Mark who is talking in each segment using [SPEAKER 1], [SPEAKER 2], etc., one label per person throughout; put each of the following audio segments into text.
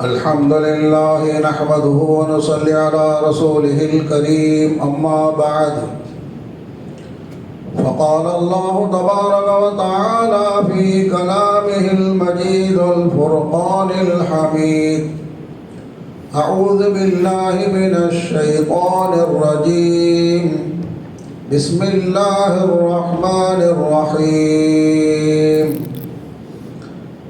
[SPEAKER 1] الحمد لله نحمده ونصلي على رسوله الكريم أما بعد. فقال الله تبارك وتعالى في كلامه المجيد الفرقان الحميد أعوذ بالله من الشيطان الرجيم. بسم الله الرحمن الرحيم.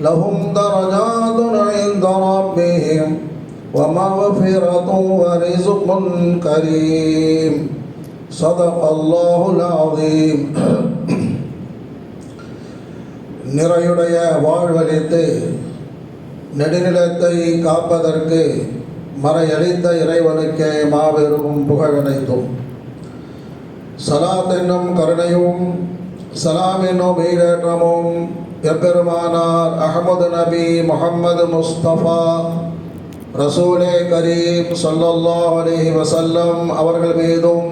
[SPEAKER 1] لهم درجات عند ربهم ومغفرة ورزق كريم صدق الله العظيم நிறையுடைய வாழ்வழித்து நெடுநிலத்தை காப்பதற்கு மறையளித்த இறைவனுக்கே மாபெரும் புகழனைத்தும் சலாத் என்னும் கருணையும் சலாம் என்னும் ஈரேற்றமும் எம்பெருமானார் அகமது நபி முகம்மது முஸ்தபா ரசூலே கரீம் சொல்லல்லா அலி வசல்லம் அவர்கள் மீதும்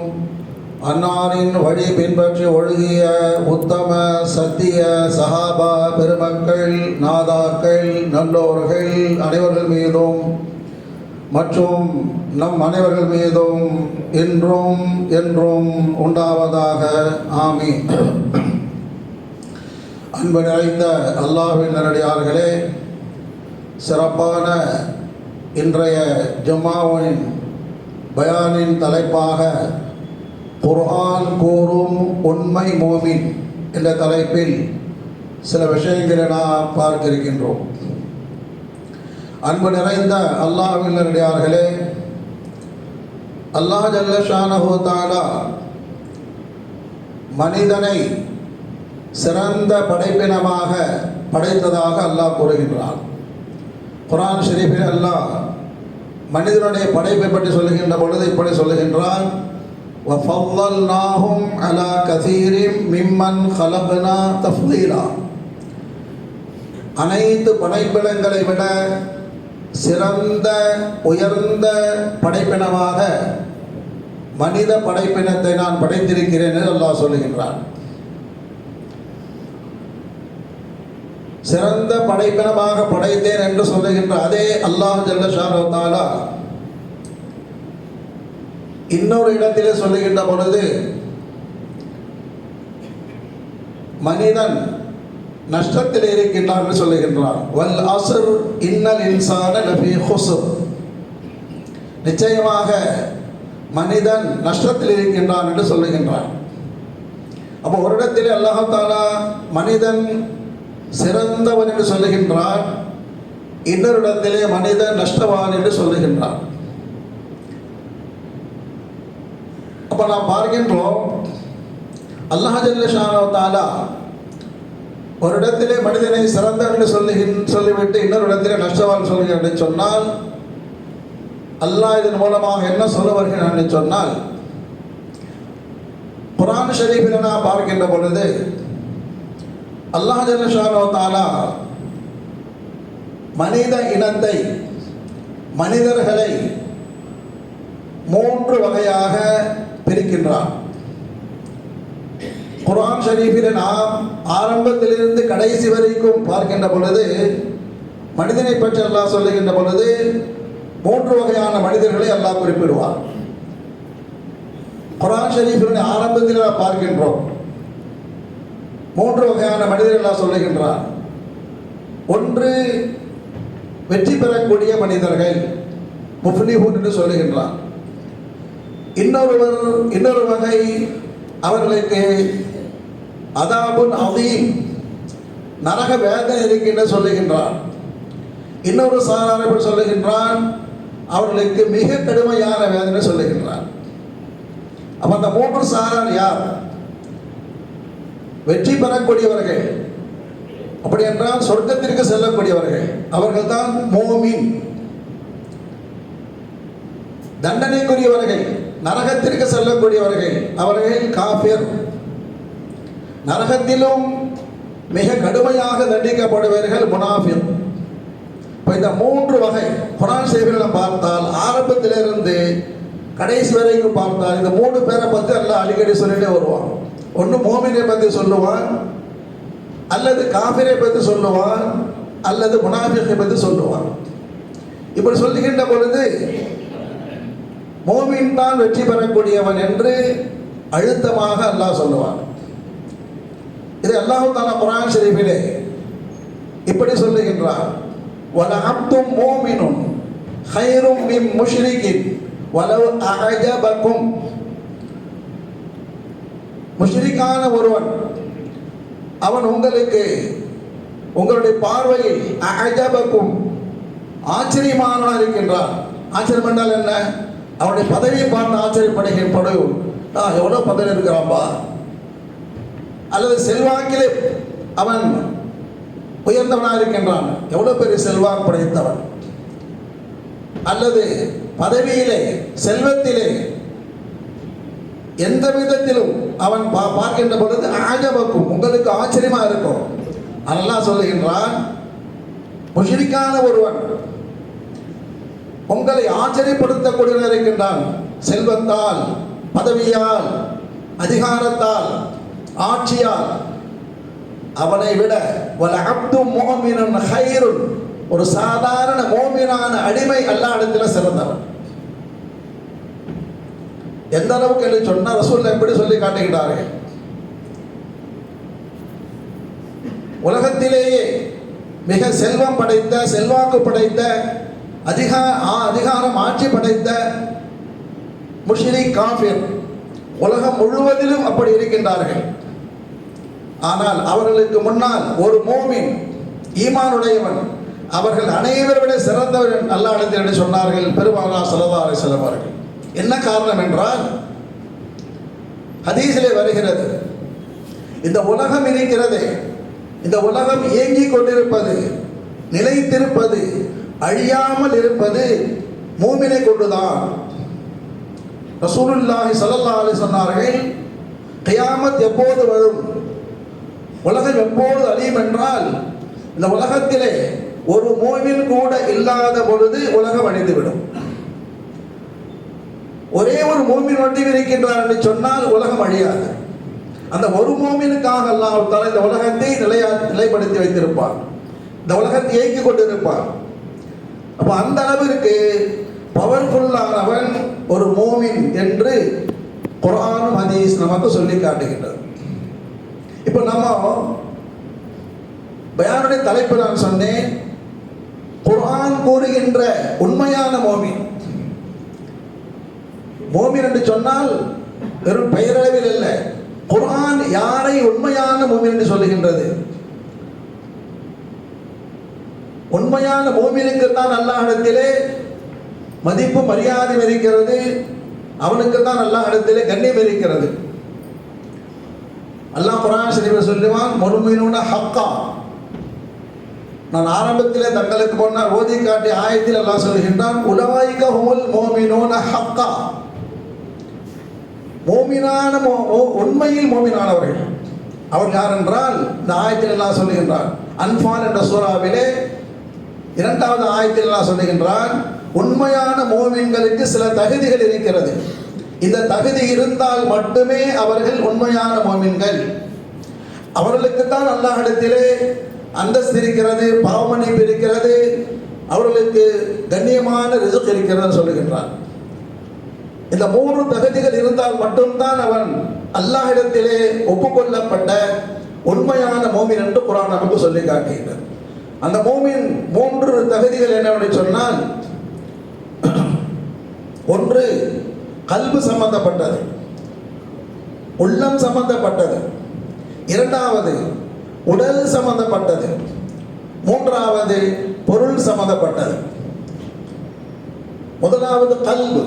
[SPEAKER 1] அன்னாரின் வழி பின்பற்றி ஒழுகிய உத்தம சத்திய சஹாபா பெருமக்கள் நாதாக்கள் நல்லோர்கள் அனைவர்கள் மீதும் மற்றும் நம் அனைவர்கள் மீதும் என்றும் என்றும் உண்டாவதாக. ஆமி அன்பு நிறைந்த அல்லாஹின் நல்லடியார்களே சிறப்பான இன்றைய ஜும்மாவின் பயானின் தலைப்பாக குர்ஆன் கூறும் உண்மை மோமின் என்ற தலைப்பில் சில விஷயங்களை நாம் பார்க்க இருக்கின்றோம் அன்பு நிறைந்த அல்லாஹ்வின் நல்லடியார்களே அல்லாஹ் ஜல்ல தாலா மனிதனை சிறந்த படைப்பினமாக படைத்ததாக அல்லாஹ் கூறுகின்றான் குரான் ஷெரீஃபில் அல்லாஹ் மனிதனுடைய படைப்பை பற்றி சொல்லுகின்ற பொழுது இப்படி சொல்லுகின்றான் وَفَضَّلْنَاهُمْ عَلَى كَثِيرٍ مِمَّنْ خَلَقْنَا تَفْضِيلًا அனைத்து படைப்பினங்களை விட சிறந்த உயர்ந்த படைப்பினமாக மனித படைப்பினத்தை நான் படைத்திருக்கிறேன் என்று அல்லாஹ் சொல்லுகின்றான் சிறந்த படைப்பினமாக படைத்தேன் என்று சொல்லுகின்ற அதே அல்லாஹ் ஜல்லஷானோ இன்னொரு இடத்திலே சொல்லுகின்ற பொழுது மனிதன் நஷ்டத்தில் இருக்கின்றான் என்று சொல்லுகின்றான். வல் அசுர் இன்னல் இன்சான நபி ஹுசுர் நிச்சயமாக மனிதன் நஷ்டத்தில் இருக்கின்றான் என்று சொல்லுகின்றான். அப்போ ஒரு இடத்திலே அல்லாஹாலா மனிதன் சிறந்தவன் என்று சொல்லுகின்றான். இன்னொரு இடத்திலே மனிதன் நஷ்டவான் என்று சொல்லுகின்றான். அப்போ நாம் பார்க்கின்றோம் அல்லாஹ் தாலா ஒரு இடத்திலே மனிதனை சிறந்தவன் என்று சொல்லுகின் சொல்லிவிட்டு இன்னொரு இடத்திலே நஷ்டவான் சொல்லுகிறேன் சொன்னால் அல்லாஹ் இதன் மூலமாக என்ன சொல்ல வருகிறான் சொன்னால் குரான் ஷரீஃபில் நான் பார்க்கின்ற பொழுது அல்லாஹ் ஜல்லஷானோ தாலா மனித இனத்தை மனிதர்களை மூன்று வகையாக பிரிக்கின்றான். குரான் ஷரீஃபில் நாம் ஆரம்பத்திலிருந்து கடைசி வரைக்கும் பார்க்கின்ற பொழுது மனிதனை பற்றி அல்லாஹ் சொல்லுகின்ற பொழுது மூன்று வகையான மனிதர்களை அல்லாஹ் குறிப்பிடுவார் குரான் ஷரீஃபின் ஆரம்பத்தில் பார்க்கின்றோம். மூன்று வகையான மனிதர்கள் சொல்லுகின்றார். ஒன்று வெற்றி பெறக்கூடிய மனிதர்கள் முஃப்லிஹூன் என்று சொல்லுகின்றார். இன்னொருவர் இன்னொரு வகை அவர்களுக்கு அதாபுன் அதீம் நரக வேதனை இருக்கின்ற சொல்லுகின்றார். இன்னொரு சாரார் சொல்லுகின்றான் அவர்களுக்கு மிக கடுமையான வேதனை சொல்லுகின்றார். அப்ப அந்த மூன்று சாரார் யார்? வெற்றி பெறக்கூடியவர்கள். அப்படி என்றால் சொர்க்கத்திற்கு செல்லக்கூடியவர்கள். அவர்கள் தான் மோமின். தண்டனைக்குரியவர்கள். நரகத்திற்கு செல்லக்கூடியவர்கள். அவர்கள் காபிர் நரகத்திலும் மிக கடுமையாக தண்டிக்கப்படுவார்கள் முனாஃபிர். இப்போ இந்த மூன்று வகை குரான் செய்திகளை பார்த்தால் ஆரம்பத்திலிருந்து கடைசி வரைக்கும் பார்த்தால் இந்த மூணு பேரை பற்றி எல்லாம் அடிக்கடி சொல்லிட்டே வருவான். ஒன்று மோமினை பற்றி சொல்லுவான் அல்லது காபிரை பற்றி சொல்லுவான் அல்லது முனாஃபிகை பற்றி சொல்லுவான். இப்படி சொல்லுகின்ற பொழுது மோமின் தான் வெற்றி பெறக்கூடியவன் என்று அழுத்தமாக அல்லாஹ் சொல்லுவான். இது அல்லாஹு தாலா குரான் ஷெரீஃபிலே இப்படி சொல்லுகின்றான். வல அப்தும் மோமினும் ஹைரும் மிம் முஷ்ரிகின் வலவு அஅஜபக்கும் முஷ்ரிக்கான ஒருவன் அவன் உங்களுக்கு உங்களுடைய பார்வையில் அஜபக்கும் ஆச்சரியமானவன் இருக்கின்றான். ஆச்சரியம் என்றால் என்ன? அவனுடைய பதவியை பார்த்து ஆச்சரியப்படுகின்ற நான் எவ்வளோ பதவி இருக்கிறான்பா? அல்லது செல்வாக்கிலே அவன் உயர்ந்தவனாக இருக்கின்றான். எவ்வளோ பெரிய செல்வாக்கு படைத்தவன்? அல்லது பதவியிலே செல்வத்திலே எந்த விதத்திலும் அவன் பா பார்க்கின்ற பொழுது ஆஜபக்கும். உங்களுக்கு ஆச்சரியமா இருக்கும். அல்லாஹ் சொல்லுகின்றான் முஷிரிக்கான ஒருவன் உங்களை ஆச்சரியப்படுத்தக்கூடிய இருக்கின்றான். செல்வத்தால் பதவியால் அதிகாரத்தால் ஆட்சியால். அவனை விட வல அப்து மோமினன் ஹைருன். ஒரு சாதாரண மோமினான அடிமை அல்லா இடத்துல சிறந்தவன். எந்த அளவுக்கு என்று சொன்னால் ரசூல் எப்படி சொல்லி காட்டுகிறார்கள் உலகத்திலேயே மிக செல்வம் படைத்த செல்வாக்கு படைத்த அதிகா அதிகாரம் ஆட்சி படைத்த முஷிரி காஃபிர் உலகம் முழுவதிலும் அப்படி இருக்கின்றார்கள். ஆனால் அவர்களுக்கு முன்னால் ஒரு மோமின் ஈமானுடையவன் அவர்கள் அனைவரை விட நல்ல அல்லாடத்தில் என்று சொன்னார்கள் பெருமானா சல்லா செல்வார்கள் என்ன காரணம் என்றால் ஹதீஸிலே வருகிறது இந்த உலகம் இருக்கிறதே இந்த உலகம் இயங்கிக் கொண்டிருப்பது நிலைத்திருப்பது அழியாமல் இருப்பது மூமினை கொண்டுதான். ரசூலுல்லாஹி ஸல்லல்லாஹு அலி சொன்னார்கள் கியாமத் எப்போது வரும்? உலகம் எப்போது அழியும் என்றால் இந்த உலகத்திலே ஒரு மூமின் கூட இல்லாத பொழுது உலகம் அழிந்துவிடும். ஒரே ஒரு மூமின் மட்டும் இருக்கின்றார் என்று சொன்னால் உலகம் அழியாது. அந்த ஒரு மோமினுக்காக அல்லாவிட்டால் இந்த உலகத்தை நிலையா நிலைப்படுத்தி வைத்திருப்பார். இந்த உலகத்தை இயக்கி கொண்டிருப்பார். அப்போ அந்த அளவிற்கு பவர்ஃபுல்லானவன் ஒரு மூமின் என்று குரானும் ஹதீஸ் நமக்கு சொல்லி காட்டுகின்றது. இப்போ நம்ம பயானுடைய தலைப்பு நான் சொன்னேன். குரான் கூறுகின்ற உண்மையான மோமின் மோமின் என்று சொன்னால் வெறும் பெயரளவில் இல்லை குரான் யாரை உண்மையான மோமின் என்று சொல்லுகின்றது? உண்மையான மோமினுக்கு தான் அல்லாஹிடத்திலே மதிப்பு மரியாதை இருக்கிறது. அவனுக்கு தான் அல்லாஹிடத்திலே கண்ணியம் இருக்கிறது. அல்லாஹ் குரான் ஷரீஃபில் சொல்லுவான் மறுமையினோட ஹக்கா. நான் ஆரம்பத்திலே தங்களுக்கு போனால் ஓதி காட்டி ஆயத்தில் அல்லாஹ் சொல்கின்றான் உலவாய்க ஹோல் மோமினோன ஹக்கா. மோமினான மோ- உண்மையில் மோமினானவர்கள். அவர் யார் என்றால் இந்த ஆயத்தில் எல்லாம் சொல்லுகின்றான் அன்பான் என்ற சூறாவிலே இரண்டாவது ஆயத்தில் எல்லாம் சொல்லுகின்றான் உண்மையான மோமின்களுக்கு சில தகுதிகள் இருக்கிறது. இந்த தகுதி இருந்தால் மட்டுமே அவர்கள் உண்மையான மோமின்கள். அவர்களுக்கு தான் அல்லாஹிடத்திலே அந்தஸ்து இருக்கிறது பாவமணிப்பு இருக்கிறது அவர்களுக்கு கண்ணியமான ரிசுக் இருக்கிறது சொல்லுகின்றான் இந்த மூன்று தகுதிகள் இருந்தால் மட்டும்தான் அவன் அல்லாஹிடத்திலே ஒப்புக்கொள்ளப்பட்ட உண்மையான மோமின் என்று குரான் நமக்கு சொல்லி காட்டுகிறது அந்த மோமின் மூன்று தகுதிகள் என்னவென்று சொன்னால் ஒன்று கல்பு சம்பந்தப்பட்டது. உள்ளம் சம்பந்தப்பட்டது. இரண்டாவது உடல் சம்பந்தப்பட்டது. மூன்றாவது பொருள் சம்பந்தப்பட்டது. முதலாவது கல்வி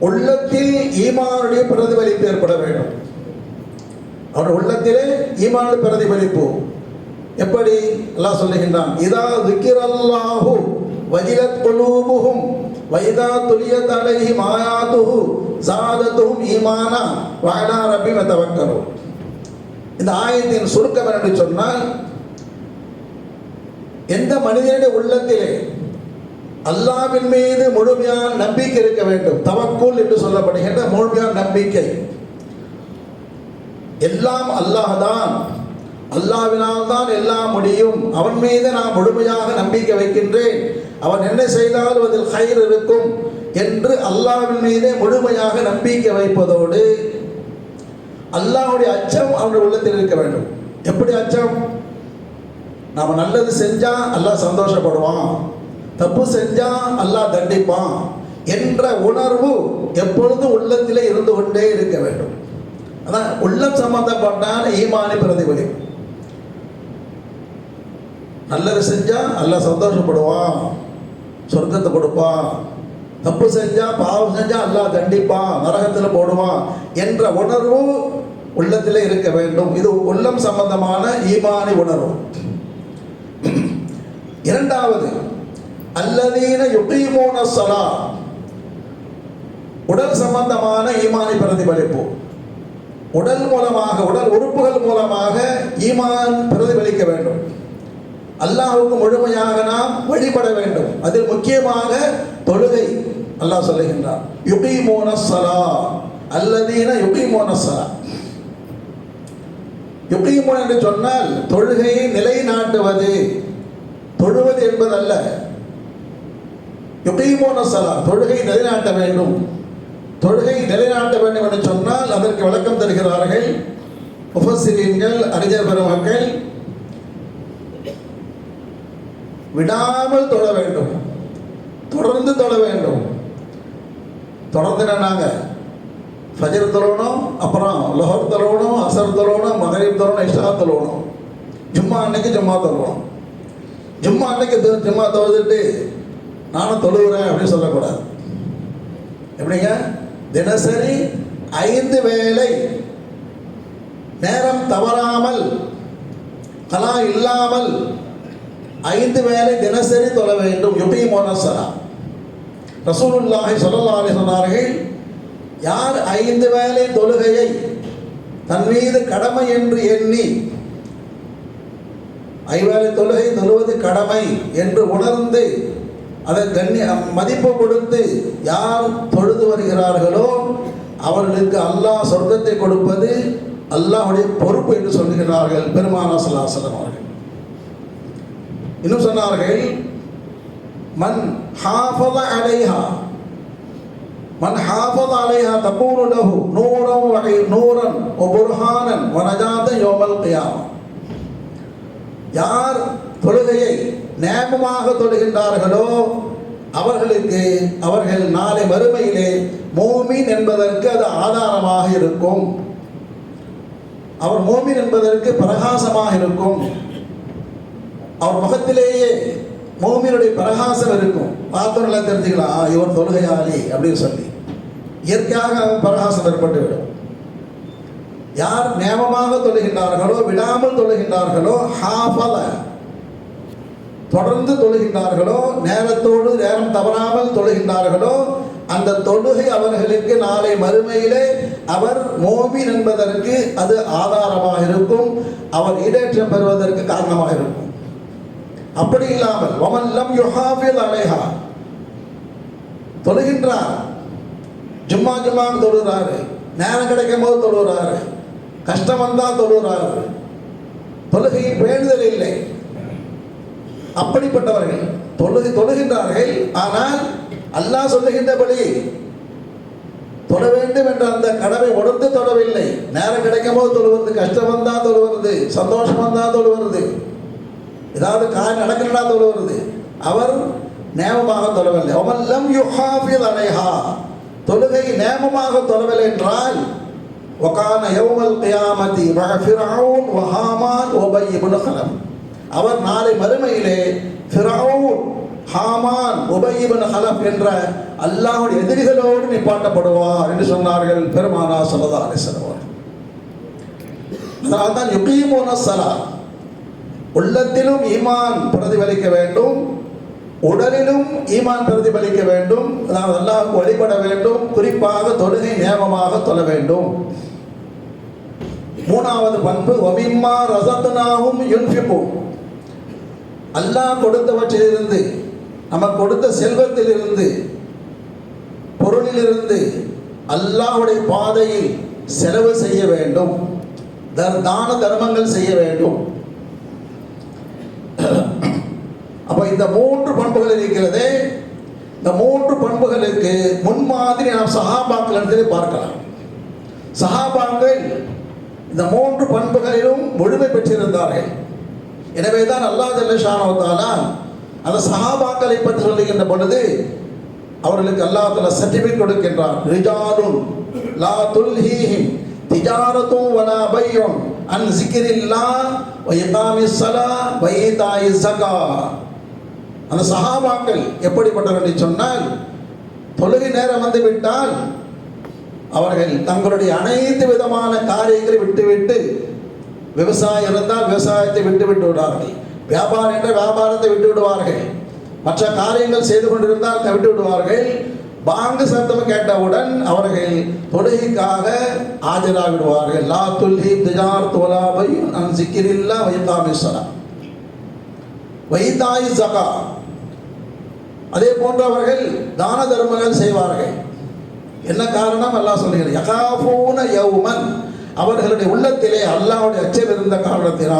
[SPEAKER 1] உள்ளத்தில் ஈமானுடைய பிரதிபலிப்பு ஏற்பட வேண்டும். அவருடைய உள்ளத்திலே ஈமானுடைய பிரதிபலிப்பு. எப்படி? எல்லாம் சொல்லுகின்றான் இதா திக்கிரல்லாஹு வஜிலத் குலூபுஹும் வைதா துலியத் அலைஹிம் ஆயாத்துஹு ஜாதத்துஹும் ஈமானா வஅலா ரப்பிஹிம் யதவக்கலூன் இந்த ஆயத்தின் சுருக்கம் என்று சொன்னால் எந்த மனிதனுடைய உள்ளத்திலே அல்லாவின் மீது முழுமையான நம்பிக்கை இருக்க வேண்டும். தவக்குள் என்று சொல்லப்படுகின்ற முழுமையான நம்பிக்கை. எல்லாம் அல்லாஹ் தான் அல்லாவினால் தான் எல்லாம் முடியும். அவன் மீது நான் முழுமையாக நம்பிக்கை வைக்கின்றேன். அவன் என்ன செய்தாலும் அதில் கயிறு இருக்கும் என்று அல்லாவின் மீதே முழுமையாக நம்பிக்கை வைப்பதோடு அல்லாவுடைய அச்சம் அவனுடைய உள்ளத்தில் இருக்க வேண்டும். எப்படி அச்சம்? நாம் நல்லது செஞ்சா அல்லாஹ் சந்தோஷப்படுவான். தப்பு செஞ்சா அல்லாஹ் தண்டிப்பான் என்ற உணர்வு எப்பொழுதும் உள்ளத்திலே இருந்து கொண்டே இருக்க வேண்டும். அதான் உள்ளம் சம்பந்தப்பட்டான ஈமானி பிரதிபலி. நல்லது செஞ்சா அல்லாஹ் சந்தோஷப்படுவான் சொர்க்கத்தை கொடுப்பான். தப்பு செஞ்சா பாவம் செஞ்சா அல்லாஹ் தண்டிப்பான் நரகத்தில் போடுவான் என்ற உணர்வு உள்ளத்தில் இருக்க வேண்டும். இது உள்ளம் சம்பந்தமான ஈமானி உணர்வு. இரண்டாவது அல்லதீன யுகீமோன சலா உடல் சம்பந்தமான ஈமானை பிரதிபலிப்பு. உடல் மூலமாக உடல் உறுப்புகள் மூலமாக ஈமான் பிரதிபலிக்க வேண்டும். அல்லாஹுக்கு முழுமையாக நாம் வழிபட வேண்டும். அதில் முக்கியமாக தொழுகை அல்லாஹ் சொல்லுகின்றார் யுகீமோன சலா அல்லதீன யுகீமோன சலா யுகீமூன் என்று சொன்னால் தொழுகையை நிலைநாட்டுவது. தொழுவது என்பதல்ல. யுகைமோன சலா தொழுகை நிலைநாட்ட வேண்டும். தொழுகை நிலைநாட்ட வேண்டும் என்று சொன்னால் அதற்கு விளக்கம் தருகிறார்கள் உபசிரியர்கள் அறிஞர் பெருமக்கள். விடாமல் தொழ வேண்டும். தொடர்ந்து தொழ வேண்டும். தொடர்ந்து நாங்க ஃபஜர் தொழணும் அப்புறம் லொஹர் தொழணும் அசர் தொழணும் மகரீப் தொழணும் இஷா தொழணும். ஜும்மா அன்னைக்கு ஜும்மா தொழணும். ஜும்மா அன்னைக்கு ஜும்மா தொழுதுட்டு நானும் தொழுகிறேன் அப்படின்னு சொல்லக்கூடாது. எப்படிங்க? தினசரி ஐந்து வேலை நேரம் தவறாமல் கலா இல்லாமல் ஐந்து வேலை தினசரி தொழ வேண்டும். எப்படி மோனசரா ரசூலுல்லாஹி ஸல்லல்லாஹு சொன்னார்கள் யார் ஐந்து வேலை தொழுகையை தன் மீது கடமை என்று எண்ணி ஐவேளை தொழுகை தொழுவது கடமை என்று உணர்ந்து அதை கண்ணிய மதிப்பு கொடுத்து யார் தொழுது வருகிறார்களோ அவர்களுக்கு அல்லாஹ் சொர்க்கத்தை கொடுப்பது அல்லாஹுடைய பொறுப்பு என்று சொல்லுகிறார்கள் பெருமானா சலாசலம் அவர்கள். இன்னும் சொன்னார்கள் மன் ஹாஃபத அலைஹா மன் ஹாஃபத அலைஹா தபூனு லஹு நூரம் வகை நூரன் ஒ புர்ஹானன் வனஜாத யோமல் யார் தொழுகையை நேமமாக தொழுகின்றார்களோ அவர்களுக்கு அவர்கள் நாளை மறுமையிலே மோமின் என்பதற்கு அது ஆதாரமாக இருக்கும். அவர் மோமின் என்பதற்கு பிரகாசமாக இருக்கும். அவர் முகத்திலேயே மோமினுடைய பிரகாசம் இருக்கும். பார்த்தோம்ல தெரிஞ்சுக்கலாம் இவர் தொழுகையாளி அப்படின்னு சொல்லி. இயற்கையாக அவன் பிரகாசம் ஏற்பட்டுவிடும் யார் நேமமாக தொழுகின்றார்களோ விடாமல் தொழுகின்றார்களோ ஹாஃபல தொடர்ந்து தொழுகின்றார்களோ நேரத்தோடு நேரம் தவறாமல் தொழுகின்றார்களோ அந்த தொழுகை அவர்களுக்கு நாளை மறுமையிலே அவர் மோமின் என்பதற்கு அது ஆதாரமாக இருக்கும் அவர் இடேற்றம் பெறுவதற்கு காரணமாக இருக்கும். அப்படி இல்லாமல் வமல்லம் யுஹாஃபில் அலைஹா. தொழுகின்றார். ஜும்மா ஜும்மான்னு தொழுகிறாரு நேரம் கிடைக்கும் போது தொழுகிறாரு கஷ்டம் வந்தால் தொழுகிறாரு தொழுகை பேணுதல் இல்லை. அப்படிப்பட்டவர்கள். தொழுகை தொழுகின்றார்கள். ஆனால் அல்லாஹ் சொல்லுகின்றபடி தொட வேண்டும் என்ற அந்த கடவை உணர்ந்து தொடவில்லை நேரம் கிடைக்கும் போது தொழுவது கஷ்டம் தான் தொழுவது சந்தோஷம் தான் தொழுவது ஏதாவது காய் நடக்கிறனா தொழுவது அவர் நேமமாக தொடவில்லை அவெல்லாம் யுஹாஃபில் அலைஹா. தொழுகை நேமமாக தொடவில்லை என்றால் ஒகான யௌமல் கியாமதி வஹ ஃபிரவுன் வஹாமான் ஒபை இப்னு அவர் நாளை மறுமையிலே ஃபிரௌன் ஹாமான் உபய் இப்னு என்ற அல்லாஹுடைய எதிரிகளோடு நிப்பாட்டப்படுவார் என்று சொன்னார்கள் பெருமானா ஸல்லல்லாஹு அலைஹி அதனால் தான் அதனால்தான் சலா உள்ளத்திலும் ஈமான் பிரதிபலிக்க வேண்டும் உடலிலும் ஈமான் பிரதிபலிக்க வேண்டும் அதாவது வழிபட வேண்டும் குறிப்பாக தொழுகை நியமமாக தொழ வேண்டும். மூணாவது பண்பு ஒமிம்மா ரசத்துனாகும் யுன்ஃபிக்கும் அல்லாஹ் கொடுத்தவற்றிலிருந்து நமக்கு கொடுத்த செல்வத்திலிருந்து பொருளிலிருந்து அல்லாஹுடைய பாதையில் செலவு செய்ய வேண்டும். தர் தான தர்மங்கள் செய்ய வேண்டும். அப்போ இந்த மூன்று பண்புகள் இருக்கிறதே. இந்த மூன்று பண்புகளுக்கு முன்மாதிரி நாம் சஹாபாக்கள் இடத்திலே பார்க்கலாம். சஹாபாக்கள் இந்த மூன்று பண்புகளிலும் முழுமை பெற்றிருந்தார்கள். எனவே தான் அல்லாஹ் ஜல்லஷானவத்தாலா அந்த சஹாபாக்களை பற்றி சொல்லுகின்ற பொழுது அவர்களுக்கு அல்லாஹ் சர்டிஃபிகேட் கொடுக்கின்றார் ரிஜாலுன் லா துல்ஹீஹிம் திஜாரத்தும் வலா பையும் அன் சிக்கிரில்லா வ சலா ஸலா சகா அந்த சஹாபாக்கள் எப்படிப்பட்டவர்கள் என்று சொன்னால் தொழுகை நேரம் வந்து விட்டால் அவர்கள் தங்களுடைய அனைத்து விதமான காரியங்களை விட்டுவிட்டு விவசாயம் இருந்தால் விவசாயத்தை விட்டு விட்டு விடுவார்கள் வியாபாரம் என்ற வியாபாரத்தை விட்டு விடுவார்கள். மற்ற காரியங்கள் செய்து கொண்டிருந்தால் விட்டு விடுவார்கள். பாங்கு சத்தம் கேட்டவுடன் அவர்கள் தொழுகைக்காக ஆஜராகிடுவார்கள். லா துல்ஹி திஜார் தோலாபை நான் சிக்கிரில்லா வைத்தாமேஸ்வரா வைத்தாய் சகா அதே போன்று அவர்கள் தான தர்மங்கள் செய்வார்கள். என்ன காரணம்? எல்லாம் சொல்லுகிறேன் யகாபூன யவுமன் அவர்களுடைய உள்ளத்திலே அல்லாவுடைய அச்சம் இருந்த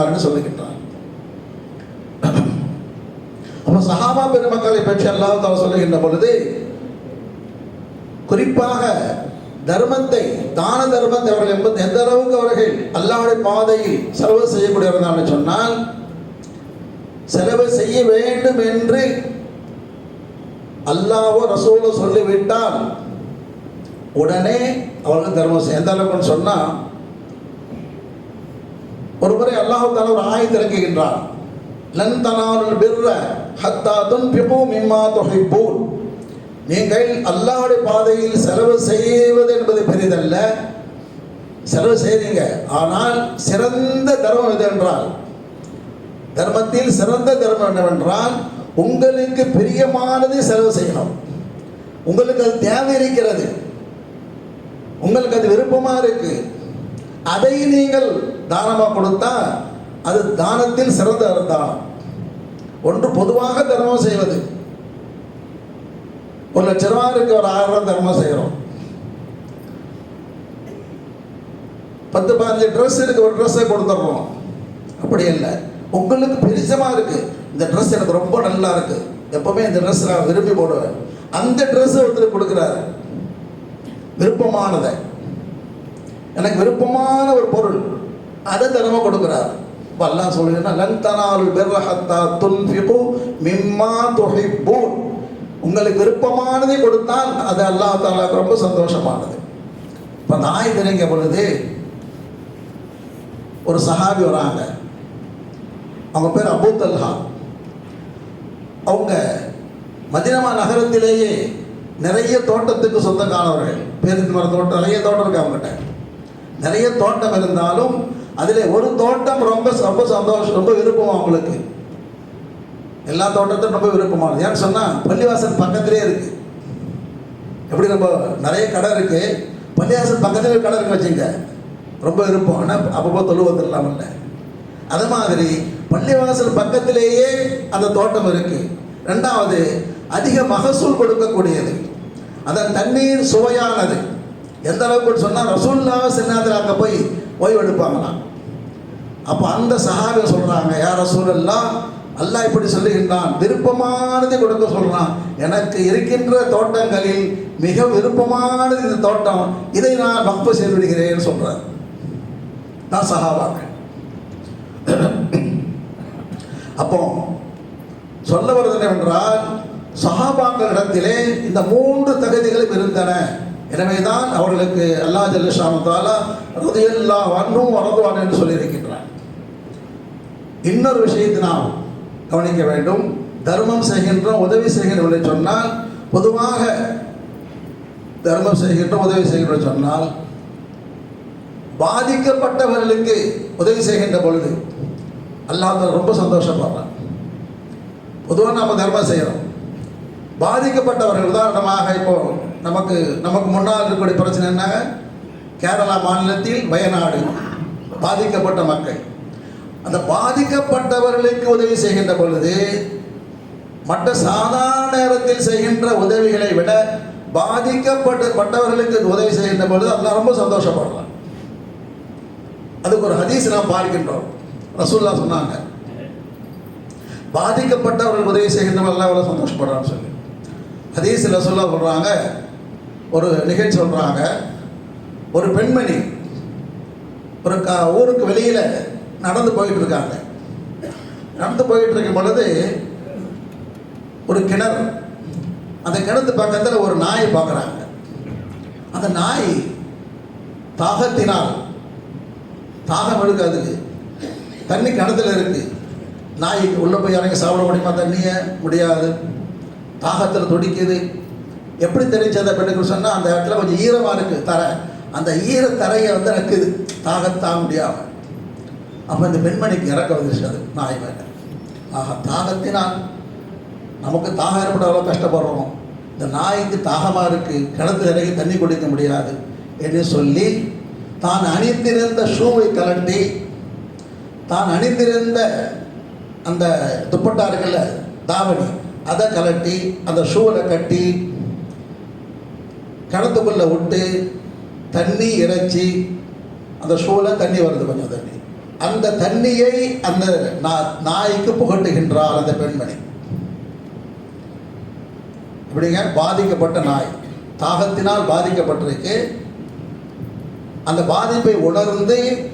[SPEAKER 1] என்று சொல்லுகின்றார். அப்போ சஹாபா பெருமக்களை பற்றி அல்லாஹ் தாலா சொல்லுகின்ற பொழுது குறிப்பாக தர்மத்தை தான தர்மத்தை அவர்கள் என்பது எந்த அளவுக்கு அவர்கள் அல்லாவுடைய பாதையில் செலவு செய்யக்கூடியவர்கள் சொன்னால் செலவு செய்ய வேண்டும் என்று அல்லாஹோ ரசூலோ சொல்லிவிட்டால் உடனே அவர்கள் தர்மம் எந்த அளவுக்கு சொன்னால் ஒரு முறை அல்லாஹு தாலா ஒரு ஆயத்தை இறக்குகின்றார் லன் தனாலுல் பிர்ர ஹத்தா துன்ஃபிகு மிம்மா துஹிப்பூன். நீங்கள் அல்லாஹுடைய பாதையில் செலவு செய்வது என்பது பெரிதல்ல. செலவு செய்றீங்க. ஆனால் சிறந்த தர்மம் எது என்றால்? தர்மத்தில் சிறந்த தர்மம் என்னவென்றால் உங்களுக்கு பிரியமானது செலவு செய்யணும். உங்களுக்கு அது தேவை இருக்கிறது. உங்களுக்கு அது விருப்பமாக இருக்கு. அதை நீங்கள் தானமாக கொடுத்தா அது தானத்தில் சிறந்த தானம் ஒன்று பொதுவாக தர்மம் செய்வது. ஒரு லட்ச ரூபா இருக்கு ஒரு ஆயிரம் ரூபாய் தர்மம் செய்கிறோம் பத்து பதினஞ்சு ட்ரெஸ் இருக்கு ஒரு ட்ரெஸ்ஸை கொடுத்துட்றோம் அப்படி இல்லை. உங்களுக்கு பெருசமாக இருக்கு. இந்த ட்ரெஸ் எனக்கு ரொம்ப நல்லா இருக்கு. எப்பவுமே இந்த ட்ரெஸ் நான் விரும்பி போடுவேன். அந்த ட்ரெஸ் ஒருத்தர் கொடுக்குறாரு. விருப்பமானதை. எனக்கு விருப்பமான ஒரு பொருள். அதை தினமும் கொடுக்குறாரு. இப்போ அல்லாஹ் சொல்லுங்கன்னா லன் தனாலுல் பிர்ர துன்ஃபிகு மிம்மா உங்களுக்கு விருப்பமானதை கொடுத்தால் அது அல்லாஹ் தாலாவுக்கு ரொம்ப சந்தோஷமானது. இப்போ நாய் தினங்க பொழுது ஒரு சஹாபி வராங்க. அவங்க பேர் அபூ தல்ஹா. அவங்க மதினமா நகரத்திலேயே நிறைய தோட்டத்துக்கு சொந்தக்கானவர்கள் பேருந்து மர தோட்டம் நிறைய தோட்டம் இருக்கு அவங்ககிட்ட. நிறைய தோட்டம் இருந்தாலும் அதில் ஒரு தோட்டம் ரொம்ப ரொம்ப சந்தோஷம் ரொம்ப விருப்பம் அவங்களுக்கு. எல்லா தோட்டத்தையும் ரொம்ப விருப்பமானது ஏன்னு சொன்னால் பள்ளிவாசல் பக்கத்துலேயே இருக்குது எப்படி நம்ம நிறைய கடை இருக்குது பள்ளிவாசல் பக்கத்துலேயே கடை இருக்கு வச்சுங்க. ரொம்ப விருப்பம். ஆனால் அப்பப்போ தொழுவது இல்லாமல் அது மாதிரி பள்ளிவாசல் பக்கத்திலேயே அந்த தோட்டம் இருக்குது ரெண்டாவது அதிக மகசூல் கொடுக்கக்கூடியது. அதன் தண்ணீர் சுவையானது. எந்த அளவுக்கு சொன்னால் ரசூல்லா சின்னாதில் அங்கே போய் ஓய்வு எடுப்பாங்களாம் அப்போ அந்த சஹாபி சொல்கிறாங்க யார சூழல்லாம் அல்லாஹ் இப்படி சொல்லுகின்றான் விருப்பமானதை கொடுக்க சொல்கிறான் எனக்கு இருக்கின்ற தோட்டங்களில் மிக விருப்பமானது இந்த தோட்டம் இதை நான் வக்பு செய்து விடுகிறேன்னு சொல்கிறார் நான் சஹாபாங்க அப்போ சொல்ல வருது என்னவென்றால் சஹாபாக்களிடத்திலே இந்த மூன்று தகுதிகளும் இருந்தன. எனவே தான் அவர்களுக்கு அல்லாஹ் ஜல்லுஷாமத்தாலா ருதியல்லா வன்னும் வரதுவான் என்று சொல்லியிருக்கின்றார் இன்னொரு விஷயத்தை நாம் கவனிக்க வேண்டும். தர்மம் செய்கின்றோம் உதவி செய்கின்றோம் என்று சொன்னால் பொதுவாக தர்மம் செய்கின்றோம் உதவி செய்கின்றோம் சொன்னால் பாதிக்கப்பட்டவர்களுக்கு உதவி செய்கின்ற பொழுது அல்லாத ரொம்ப சந்தோஷப்படுறான். பொதுவாக நம்ம தர்மம் செய்கிறோம் பாதிக்கப்பட்டவர்கள் உதாரணமாக இப்போ நமக்கு நமக்கு முன்னால் இருக்கக்கூடிய பிரச்சனை என்ன கேரளா மாநிலத்தில் வயநாடு பாதிக்கப்பட்ட மக்கள். அந்த பாதிக்கப்பட்டவர்களுக்கு உதவி செய்கின்ற பொழுது மற்ற சாதாரண நேரத்தில் செய்கின்ற உதவிகளை விட பாதிக்கப்பட்ட பட்டவர்களுக்கு உதவி செய்கின்ற பொழுது அதெல்லாம் ரொம்ப சந்தோஷப்படலாம் அதுக்கு ஒரு ஹதீஸ் நாம் பார்க்கின்றோம். ரசூல்லா சொன்னாங்க பாதிக்கப்பட்டவர்கள் உதவி செய்கின்றவர்கள் எல்லாம் எவ்வளோ சந்தோஷப்படுறான்னு சொல்லி. ஹதீஸ் ரசூல்லா சொல்கிறாங்க ஒரு நிகழ்ச்சி சொல்கிறாங்க ஒரு பெண்மணி ஒரு க ஊருக்கு வெளியில் நடந்து போயிட்டு இருக்காங்க. நடந்து போயிட்டு இருக்கும் பொழுது ஒரு கிணறு. அந்த கிணத்து பக்கத்தில் ஒரு நாயை பார்க்குறாங்க அந்த நாய் தாகத்தினால் தாகம் எடுக்காது தண்ணி கிணத்துல இருக்கு. நாய் உள்ளே போய் இறங்கி சாப்பிட முடியுமா? தண்ணியை? முடியாது. தாகத்தில் துடிக்குது. எப்படி தெரிஞ்சு பெண்ணுக்கு சொன்னால் அந்த இடத்துல கொஞ்சம் ஈரமாக இருக்குது தரை. அந்த ஈர தரையை வந்து நக்குது. தாகத்தாக முடியாமல் அப்போ இந்த பெண்மணிக்கு இறக்க வந்துருச்சு அது. நாய் மேலே ஆக தாகத்தினால் நமக்கு தாகம் ஏற்பட அவ்வளோ கஷ்டப்படுறோம்? இந்த நாய்க்கு தாகமாக இருக்குது கிணத்து இறங்கி தண்ணி குடிக்க முடியாது என்று சொல்லி தான் அணிந்திருந்த ஷூவை கலட்டி தான் அணிந்திருந்த அந்த துப்பட்டா இருக்குல்ல தாவணி அதை கலட்டி அந்த ஷூவில் கட்டி கிணத்துக்குள்ளே விட்டு தண்ணி இறைச்சி அந்த ஷூவில் தண்ணி வருது கொஞ்சம் தண்ணி. அந்த தண்ணியை அந்த நா- நாய்க்கு புகட்டுகின்றார் அந்த பெண்மணி. இப்படிங்க பாதிக்கப்பட்ட நாய். தாகத்தினால் பாதிக்கப்பட்டிருக்கு. அந்த பாதிப்பை உணர்ந்து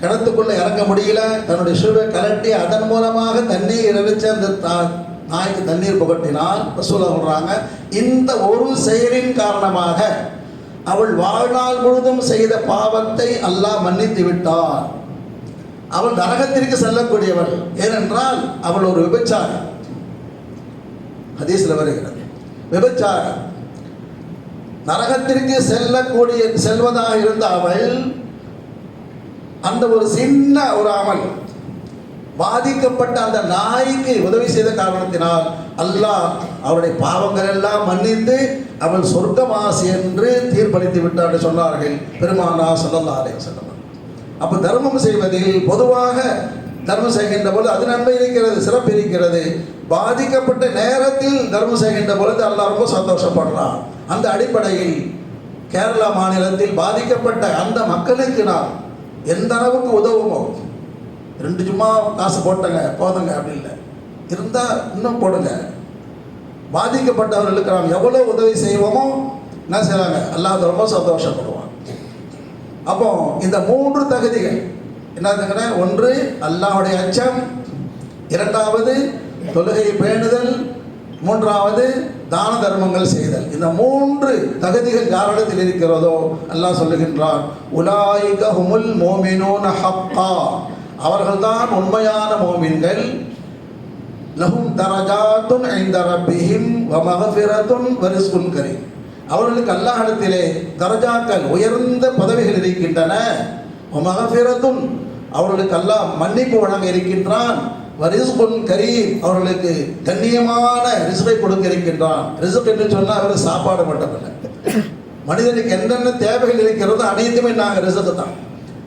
[SPEAKER 1] கிணத்துக்குள்ள இறங்க முடியல. தன்னுடைய ஷூவை கலட்டி அதன் மூலமாக தண்ணீர் இறைச்சி அந்த தா- நாய்க்கு தண்ணீர் புகட்டினால் ரசூலா சொல்றாங்க இந்த ஒரு செயலின் காரணமாக அவள் வாழ்நாள் முழுதும் செய்த பாவத்தை அல்லாஹ் மன்னித்து விட்டார் அவள் நரகத்திற்கு செல்லக்கூடியவள். ஏனென்றால் அவள் ஒரு விபச்சாரி. ஹதீஸ்ல வருகிறது. விபச்சாரி. நரகத்திற்கு செல்லக்கூடிய செல்வதாக இருந்த அவள் அந்த ஒரு சின்ன ஒரு அமல் பாதிக்கப்பட்ட அந்த நாய்க்கு உதவி செய்த காரணத்தினால் அல்லாஹ் அவருடைய பாவங்கள் எல்லாம் மன்னித்து அவள் சொர்க்கமாசி என்று தீர்ப்பளித்து விட்டார் சொன்னார்கள் பெருமானா சொல்லல்லா அலே வஸல்லம். அப்போ தர்மம் செய்வதில் பொதுவாக தர்மம் செய்கின்ற பொழுது அது நன்மை இருக்கிறது சிறப்பு இருக்கிறது. பாதிக்கப்பட்ட நேரத்தில் தர்மம் செய்கின்ற பொழுது அல்லாஹ் ரொம்ப சந்தோஷப்படுறான். அந்த அடிப்படையில் கேரளா மாநிலத்தில் பாதிக்கப்பட்ட அந்த மக்களுக்கு நாம் எந்த அளவுக்கு உதவுமோ ரெண்டு சும்மா காசு போட்டங்க போதுங்க அப்படி இல்லை. இருந்தால் இன்னும் போடுங்க. பாதிக்கப்பட்டவர்களுக்கு நாம் எவ்வளோ உதவி செய்வோமோ என்ன செய்கிறாங்க அல்லாத ரொம்ப சந்தோஷப்படுவான். அப்போ இந்த மூன்று தகுதிகள் என்னதுங்கன்னா ஒன்று அல்லாஹுடைய அச்சம் இரண்டாவது தொழுகை பேணுதல் மூன்றாவது தான தர்மங்கள் செய்தல். இந்த மூன்று தகுதிகள் யாரிடத்தில் இருக்கிறதோ அல்லாஹ் சொல்லுகின்றான் உலாயிக ஹுமுல் மோமினூன ஹப்பா. அவர்கள்தான் உண்மையான மோமின்கள். லஹும் தரஜாத்துன் ஐந்த ரப்பிஹிம் வ மகஃபிரத்துன் வரிஸ்குன் கரீம். அவர்களுக்கு அல்லாஹிடத்திலே தரஜாக்கள் உயர்ந்த பதவிகள் இருக்கின்றன. வ மகஃபிரத்துன் அவர்களுக்கு அல்லாஹ் மன்னிப்பு வழங்க இருக்கின்றான். வரிஸ்குன் கரீம் அவர்களுக்கு கண்ணியமான ரிசுகை கொடுக்க இருக்கின்றான். ரிசுக் என்று சொன்னால் அவர் சாப்பாடு மட்டுமல்ல. மனிதனுக்கு என்னென்ன தேவைகள் இருக்கிறதோ அனைத்துமே நாங்கள் ரிசுக்கு தான்.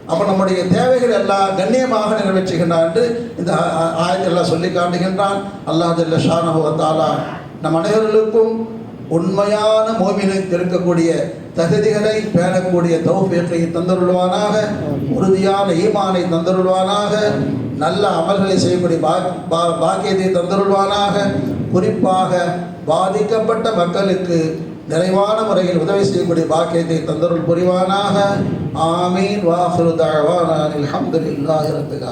[SPEAKER 1] அப்போ நம்முடைய தேவைகள் எல்லாம் கண்ணியமாக நிறைவேற்றுகின்றான் என்று இந்த ஆயத்தெல்லாம் சொல்லி காட்டுகின்றான். அல்லாஹல்ல ஜல்ல நம் அனைவர்களுக்கும் உண்மையான மோமினுக்கு இருக்கக்கூடிய தகுதிகளை பேணக்கூடிய தௌபியத்தை தந்தருள்வானாக உறுதியான ஈமானை தந்தருள்வானாக நல்ல அமல்களை செய்யக்கூடிய பா- பாக்கியத்தை தந்தருள்வானாக குறிப்பாக பாதிக்கப்பட்ட மக்களுக்கு நிறைவான முறையில் உதவி செய்யக்கூடிய பாக்கியத்தை தந்தருள் புரிவானாக. ஆமீன். வாஹரு தஅவானா அல்ஹம்துலில்லாஹி ரப்பில்